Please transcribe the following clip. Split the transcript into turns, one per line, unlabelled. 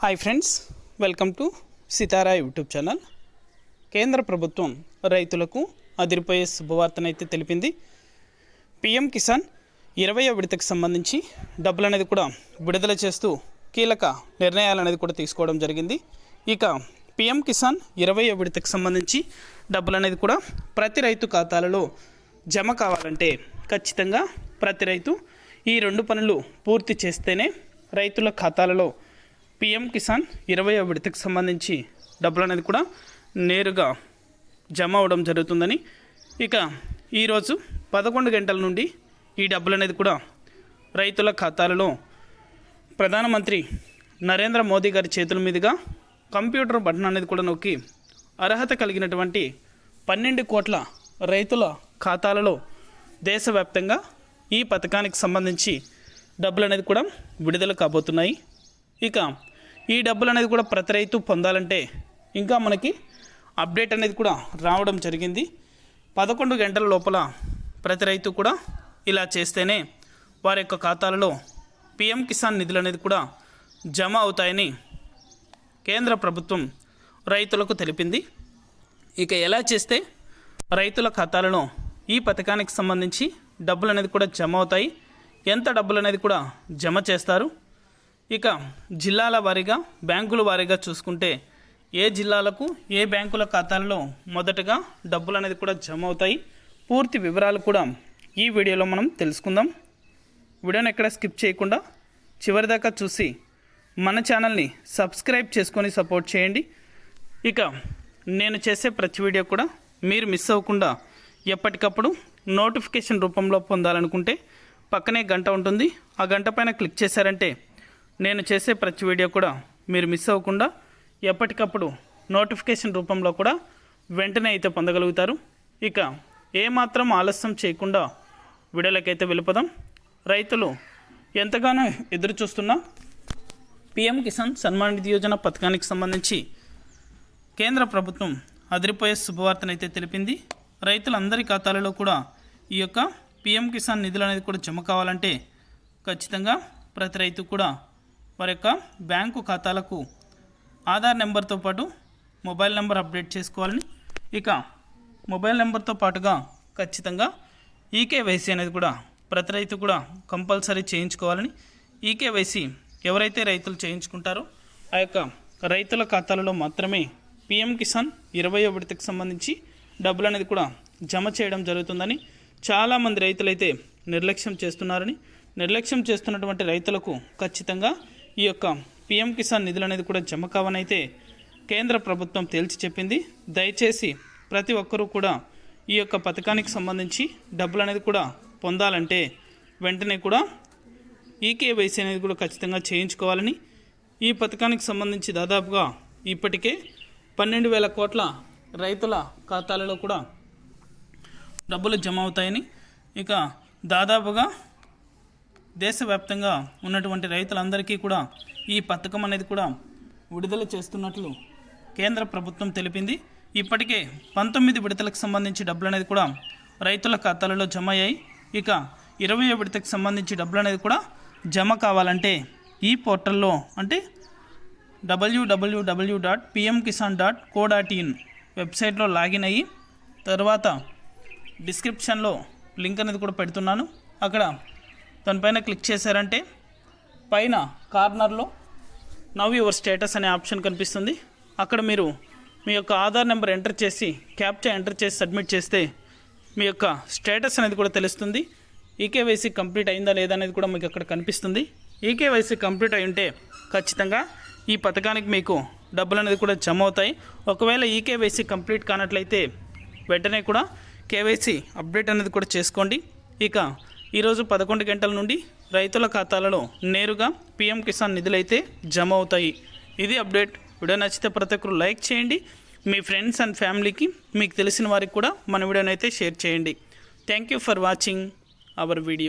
Hi friends welcome to Sitara YouTube channel కేంద్ర ప్రభుత్వం రైతులకు అదిరిపోయే శుభవార్తనైతే తెలిపింది. పిఎం కిసాన్ ఇరవై విడతకు సంబంధించి డబ్బులు అనేది కూడా విడుదల చేస్తూ కీలక నిర్ణయాలు అనేది కూడా తీసుకోవడం జరిగింది. ఇక పిఎం కిసాన్ ఇరవై విడతకు సంబంధించి డబ్బులు అనేది కూడా ప్రతి రైతు ఖాతాలలో జమ కావాలంటే ఖచ్చితంగా ప్రతి రైతు ఈ రెండు పనులు పూర్తి చేస్తేనే రైతుల ఖాతాలలో పిఎం కిసాన్ ఇరవై విడతకు సంబంధించి డబ్బులు అనేది కూడా నేరుగా జమ అవడం జరుగుతుందని. ఇక ఈరోజు పదకొండు గంటల నుండి ఈ డబ్బులు అనేది కూడా రైతుల ఖాతాలలో ప్రధానమంత్రి నరేంద్ర మోదీ గారి చేతుల మీదుగా కంప్యూటర్ బటన్ అనేది కూడా నొక్కి అర్హత కలిగినటువంటి పన్నెండు కోట్ల రైతుల ఖాతాలలో దేశవ్యాప్తంగా ఈ పథకానికి సంబంధించి డబ్బులు అనేది కూడా విడుదల కాబోతున్నాయి. ఇక ఈ డబ్బులు అనేది కూడా ప్రతి రైతు పొందాలంటే ఇంకా మనకి అప్డేట్ అనేది కూడా రావడం జరిగింది. పదకొండు గంటల లోపల ప్రతి రైతు కూడా ఇలా చేస్తేనే వారి యొక్క ఖాతాలలో పిఎం కిసాన్ నిధులు అనేది కూడా జమ అవుతాయని కేంద్ర ప్రభుత్వం రైతులకు తెలిపింది. ఇక ఎలా చేస్తే రైతుల ఖాతాలలో ఈ పథకానికి సంబంధించి డబ్బులు అనేది కూడా జమ అవుతాయి? ఎంత డబ్బులు అనేది కూడా జమ చేస్తారు? ఇక జిల్లాల వారీగా బ్యాంకుల వారీగా చూసుకుంటే ఏ జిల్లాలకు ఏ బ్యాంకుల ఖాతాలలో మొదటగా డబ్బులు అనేది కూడా జమ అవుతాయి పూర్తి వివరాలు కూడా ఈ వీడియోలో మనం తెలుసుకుందాం. వీడియోని ఎక్కడ స్కిప్ చేయకుండా చివరిదాకా చూసి మన ఛానల్ని సబ్స్క్రైబ్ చేసుకొని సపోర్ట్ చేయండి. ఇక నేను చేసే ప్రతి వీడియో కూడా మీరు మిస్ అవ్వకుండా ఎప్పటికప్పుడు నోటిఫికేషన్ రూపంలో పొందాలనుకుంటే పక్కనే గంట ఉంటుంది. ఆ గంట పైన క్లిక్ చేశారంటే నేను చేసే ప్రతి వీడియో కూడా మీరు మిస్ అవ్వకుండా ఎప్పటికప్పుడు నోటిఫికేషన్ రూపంలో కూడా వెంటనే అయితే పొందగలుగుతారు. ఇక ఏమాత్రం ఆలస్యం చేయకుండా వీడియోలకైతే వెళ్ళిపోదాం. రైతులు ఎంతగానో ఎదురు చూస్తున్న పిఎం కిసాన్ సన్మాన్ నిధి యోజన పథకానికి సంబంధించి కేంద్ర ప్రభుత్వం అదిరిపోయే శుభవార్తనైతే తెలిపింది. రైతులందరి ఖాతాలలో కూడా ఈ యొక్క పిఎం కిసాన్ నిధులు అనేది కూడా జమ కావాలంటే ఖచ్చితంగా ప్రతి రైతు కూడా వారి యొక్క బ్యాంకు ఖాతాలకు ఆధార్ నెంబర్తో పాటు మొబైల్ నెంబర్ అప్డేట్ చేసుకోవాలని. ఇక మొబైల్ నెంబర్తో పాటుగా ఖచ్చితంగా ఈకేవైసీ అనేది కూడా ప్రతి రైతు కూడా కంపల్సరీ చేయించుకోవాలని ఈకేవైసీ ఎవరైతే రైతులు చేయించుకుంటారో ఆ యొక్క రైతుల ఖాతాలలో మాత్రమే పిఎం కిసాన్ ఇరవై విడతకు సంబంధించి డబ్బులు అనేది కూడా జమ చేయడం జరుగుతుందని చాలామంది రైతులైతే నిర్లక్ష్యం చేస్తున్నారని. నిర్లక్ష్యం చేస్తున్నటువంటి రైతులకు ఖచ్చితంగా ఈ యొక్క పిఎం కిసాన్ నిధులు అనేది కూడా జమ కావనైతే కేంద్ర ప్రభుత్వం తేల్చి చెప్పింది. దయచేసి ప్రతి ఒక్కరూ కూడా ఈ యొక్క పథకానికి సంబంధించి డబ్బులు అనేది కూడా పొందాలంటే వెంటనే కూడా ఈకేవైసీ అనేది కూడా ఖచ్చితంగా చేయించుకోవాలని ఈ పథకానికి సంబంధించి దాదాపుగా ఇప్పటికే పన్నెండు వేల కోట్ల రైతుల ఖాతాలలో కూడా డబ్బులు జమ అవుతాయని ఇక దాదాపుగా దేశవ్యాప్తంగా ఉన్నటువంటి రైతులందరికీ కూడా ఈ పథకం అనేది కూడా విడుదల చేస్తున్నట్లు కేంద్ర ప్రభుత్వం తెలిపింది. ఇప్పటికే పంతొమ్మిది విడతలకు సంబంధించి డబ్బులు అనేది కూడా రైతుల ఖాతాలలో జమ అయ్యాయి. ఇక ఇరవై విడతకు సంబంధించి డబ్బులు అనేది కూడా జమ కావాలంటే ఈ పోర్టల్లో అంటే W W W dot PM Kisan dot co dot in వెబ్సైట్లో లాగిన్ అయ్యి తర్వాత డిస్క్రిప్షన్లో లింక్ అనేది కూడా పెడుతున్నాను. అక్కడ దానిపైన క్లిక్ చేశారంటే పైన కార్నర్లో నవ్ యువర్ స్టేటస్ అనే ఆప్షన్ కనిపిస్తుంది. అక్కడ మీరు మీ యొక్క ఆధార్ నెంబర్ ఎంటర్ చేసి క్యాప్చా ఎంటర్ చేసి సబ్మిట్ చేస్తే మీ యొక్క స్టేటస్ అనేది కూడా తెలుస్తుంది. ఈకేవైసీ కంప్లీట్ అయిందా లేదా అనేది కూడా మీకు అక్కడ కనిపిస్తుంది. ఈకేవైసీ కంప్లీట్ అయి ఉంటే ఖచ్చితంగా ఈ పథకానికి మీకు డబ్బులు అనేది కూడా జమ అవుతాయి. ఒకవేళ ఈకేవైసీ కంప్లీట్ కానట్లయితే వెంటనే కూడా కేవైసీ అప్డేట్ అనేది కూడా చేసుకోండి. ఇక ఈరోజు పదకొండు గంటల నుండి రైతుల ఖాతాలలో నేరుగా పీఎం కిసాన్ నిధులైతే జమ అవుతాయి. ఇది అప్డేట్. వీడియో నచ్చితే ప్రతి ఒక్కరు లైక్ చేయండి. మీ ఫ్రెండ్స్ అండ్ ఫ్యామిలీకి మీకు తెలిసిన వారికి కూడా మన వీడియోనైతే షేర్ చేయండి. Thank you for watching our video.